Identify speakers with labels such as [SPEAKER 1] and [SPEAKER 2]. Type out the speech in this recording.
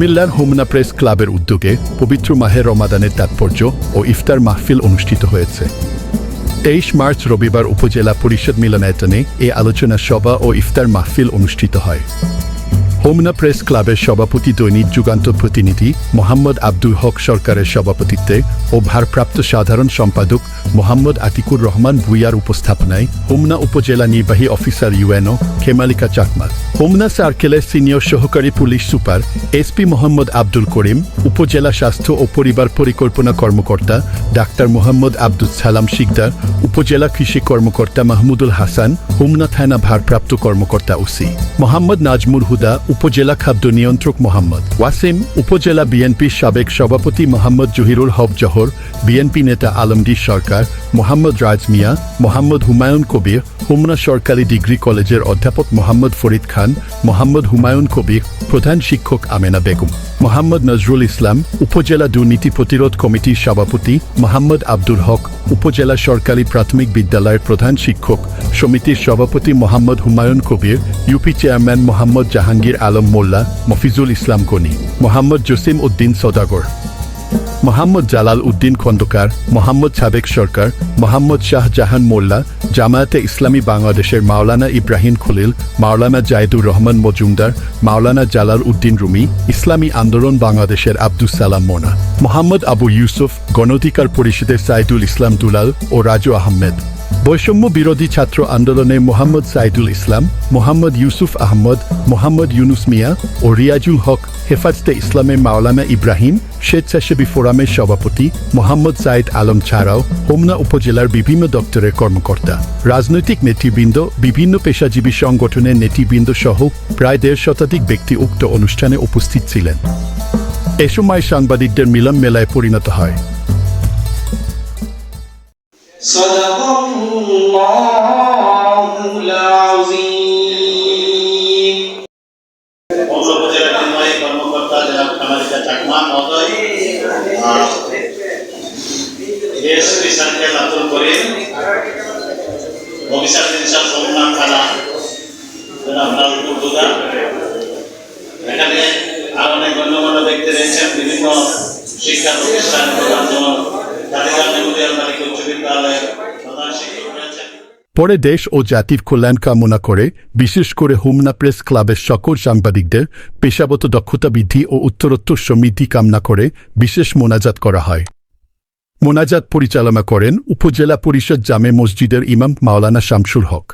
[SPEAKER 1] কুমিল্লার হোমনা প্রেস ক্লাবের উদ্যোগে পবিত্র মাহের রমাদানের তাৎপর্য ও ইফতার মাহফিল অনুষ্ঠিত হয়েছে। তেইশ মার্চ রবিবার উপজেলা পরিষদ মিলনায়তনে এই আলোচনা সভা ও ইফতার মাহফিল অনুষ্ঠিত হয়। হোমনা প্রেস ক্লাবের সভাপতি দৈনিক যুগান্তর প্রতিনিধি মোহাম্মদ আব্দুল হক সরকারের সভাপতিত্বে ও ভারপ্রাপ্ত সাধারণ সম্পাদক মোহাম্মদ আতিকুর রহমান ভুইয়ার উপস্থাপনায় হোমনা উপজেলা নির্বাহী অফিসার ইউএনও খেমালিকা চাকমা হোমনা সার্কেলের সিনিয়র সহকারী police super SP Mohammad Abdul Karim, উপজেলা স্বাস্থ্য ও পরিবার পরিকল্পনা কর্মকর্তা ডাক্তার মোহাম্মদ আব্দুল সালাম শিকদার, উপজেলা কৃষি কর্মকর্তা মাহমুদুল হাসান, হোমনা থানা ভারপ্রাপ্ত কর্মকর্তা ওসি। মোহাম্মদ নাজমুল হুদা উপজেলা খাদ্য নিয়ন্ত্রক মোহাম্মদ ওয়াসিম, উপজেলা বিএনপির সাবেক সভাপতি মোহাম্মদ জহিরুল হক জহর, বিএনপি নেতা আলমগীর সরকার, মোহাম্মদ রাজ মিয়া, মোহাম্মদ হুমায়ুন কবির, হোমনা সরকারি ডিগ্রি কলেজের অধ্যাপক মোহাম্মদ ফরিদ খান, মোহাম্মদ হুমায়ুন কবির, প্রধান শিক্ষক আমেনা বেগম, মোহাম্মদ নজরুল ইসলাম, উপজেলা দুর্নীতি প্রতিরোধ কমিটির সভাপতি মোহাম্মদ আব্দুল হক, উপজেলা সরকারি প্রাথমিক বিদ্যালয়ের প্রধান শিক্ষক, সমিতির সভাপতি মোহাম্মদ হুমায়ুন কবির, ইউপি চেয়ারম্যান মোহাম্মদ জাহাঙ্গীর আলম মোল্লা, মফিজুল ইসলাম গনি, মোহাম্মদ জসিম উদ্দিন সদাগর, মোহাম্মদ জালাল উদ্দিন খন্দকার, মোহাম্মদ সাবেক সরকার, মোহাম্মদ শাহজাহান মোল্লা, জামায়াতে ইসলামী বাংলাদেশের মাওলানা ইব্রাহিম খলিল, মাওলানা জায়দুর রহমান মজুমদার, মাওলানা জালাল উদ্দিন রুমি, ইসলামী আন্দোলন বাংলাদেশের আব্দুল সালাম মোনা, মোহাম্মদ আবু ইউসুফ, গণধিকার পরিষদের সাইদুল ইসলাম দুলাল ও রাজু আহমেদ। বৈষম্য বিরোধী ছাত্র আন্দোলনে মোহাম্মদ সাইদুল ইসলাম, মোহাম্মদ ইউসুফ আহমদ, মোহাম্মদ ইউনুস মিয়া ও রিয়াজুল হক হেফাজতে ইসলামের মাওলানা ইব্রাহিম, স্বেচ্ছাসেবী ফোরামের সভাপতি মোহাম্মদ সাইদ আলম ছাড়াও হোমনা উপজেলার বিভিন্ন দপ্তরের কর্মকর্তা। রাজনৈতিক নেতৃবৃন্দ, বিভিন্ন পেশাজীবী সংগঠনের নেতৃবৃন্দ সহ প্রায় দেড় শতাধিক ব্যক্তি উক্ত অনুষ্ঠানে উপস্থিত ছিলেন। এ সময় সাংবাদিকদের মিলন মেলায় পরিণত হয়।
[SPEAKER 2] থানা জনাব নাজমুল এখানে আরও অনেক গণ্যমান্য ব্যক্তি রয়েছেন বিভিন্ন শিক্ষা প্রতিষ্ঠান প্রধান যেমন জাতিকার মেমোরিয়াল বালিকা উচ্চ বিদ্যালয়ের প্রধান শিক্ষক রয়েছেন
[SPEAKER 1] পরে দেশ ও জাতির কল্যাণ কামনা করে, বিশেষ করে হুমনা প্রেস ক্লাবের সকল সাংবাদিকদের পেশাগত দক্ষতা বৃদ্ধি ও উত্তরোত্তর সমৃদ্ধি কামনা করে বিশেষ মোনাজাত করা হয়। মোনাজাত পরিচালনা করেন উপজেলা পরিষদ জামে মসজিদের ইমাম মাওলানা শামসুল হক।